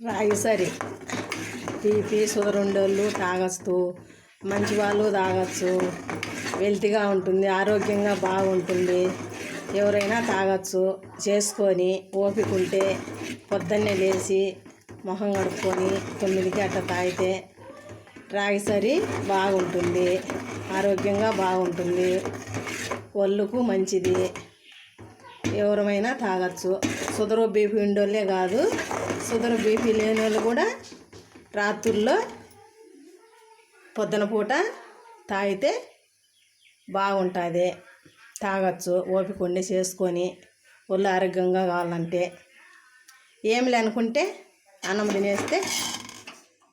రాగి సరి. తీపి షుగర్ తాగొచ్చు మంచి వాళ్ళు తాగొచ్చు. హెల్తీగా ఉంటుంది ఆరోగ్యంగా బాగుంటుంది. ఎవరైనా తాగొచ్చు. చేసుకొని ఓపిక ఉంటే పొద్దున్నే లేచి మొహం కడుక్కొని తొమ్మిదికి అట్లా తాగితే రాగి సరి బాగుంటుంది. ఆరోగ్యంగా బాగుంటుంది. ఒళ్ళుకు మంచిది. ఎవరమైనా తాగొచ్చు. సుదర బీపీ ఉండోళ్ళే కాదు. సుదర బీపీ లేని వాళ్ళు కూడా రాత్రుల్లో పొద్దున పూట తాగితే బాగుంటుంది. తాగొచ్చు. ఓపిక ఉండి చేసుకొని ఒళ్ళు ఆరోగ్యంగా కావాలంటే. ఏమి లేనుకుంటే అన్నం తినేస్తే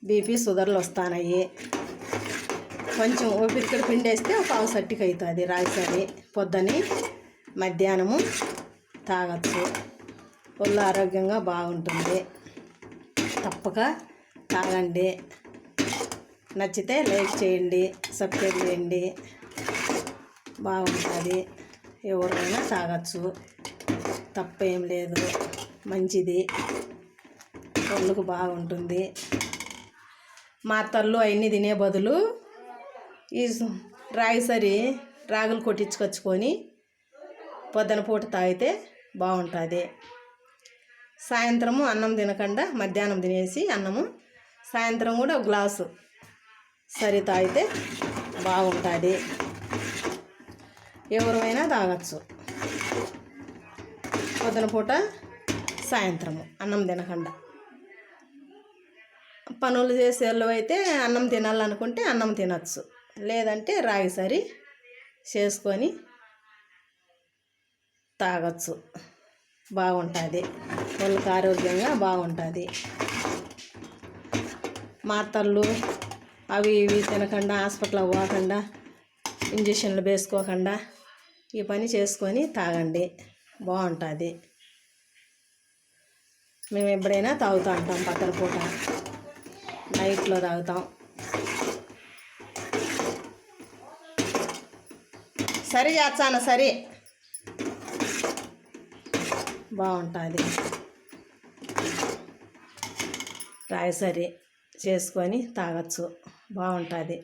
బీపీ షుగర్లు వస్తానయ్యి కొంచెం ఓపిక పిండేస్తే ఒక పావు సట్టికి అవుతుంది రాయిసరి పొద్దుని మధ్యాహ్నము తాగచ్చు. ఒళ్ళు ఆరోగ్యంగా బాగుంటుంది. తప్పక తాగండి. నచ్చితే లైక్ చేయండి సబ్స్క్రైబ్ చేయండి. బాగుంటుంది. ఎవరైనా తాగచ్చు. తప్పేం లేదు. మంచిది. ఒళ్ళుకు బాగుంటుంది. మా తల్లు అవన్నీ తినే బదులు ఈ రాగి సరి రాగులు కొట్టించుకొచ్చుకొని పొద్దున పూట తాగితే బాగుంటుంది. సాయంత్రము అన్నం తినకుండా మధ్యాహ్నం తినేసి అన్నము. సాయంత్రం కూడా ఒక గ్లాసు సరి తాగితే బాగుంటుంది. ఎవరైనా తాగొచ్చు. పొద్దున పూట సాయంత్రము అన్నం తినకుండా. పనులు చేసే వాళ్ళు అయితే అన్నం తినాలనుకుంటే అన్నం తినచ్చు. లేదంటే రాగి సరి చేసుకొని తాగొచ్చు. బాగుంటుంది. వాళ్ళకి ఆరోగ్యంగా బాగుంటుంది. మాత్రలు అవి ఇవి తినకుండా హాస్పిటల్ పోకుండా ఇంజక్షన్లు వేసుకోకుండా ఈ పని చేసుకొని తాగండి. బాగుంటుంది. మేము ఎప్పుడైనా తాగుతూ ఉంటాం పక్కన పూట. నైట్లో తాగుతాం. సరే చేస్తాను. సరే. బాగుంటుంది. రాయి చేసుకొని తాగొచ్చు. బాగుంటుంది.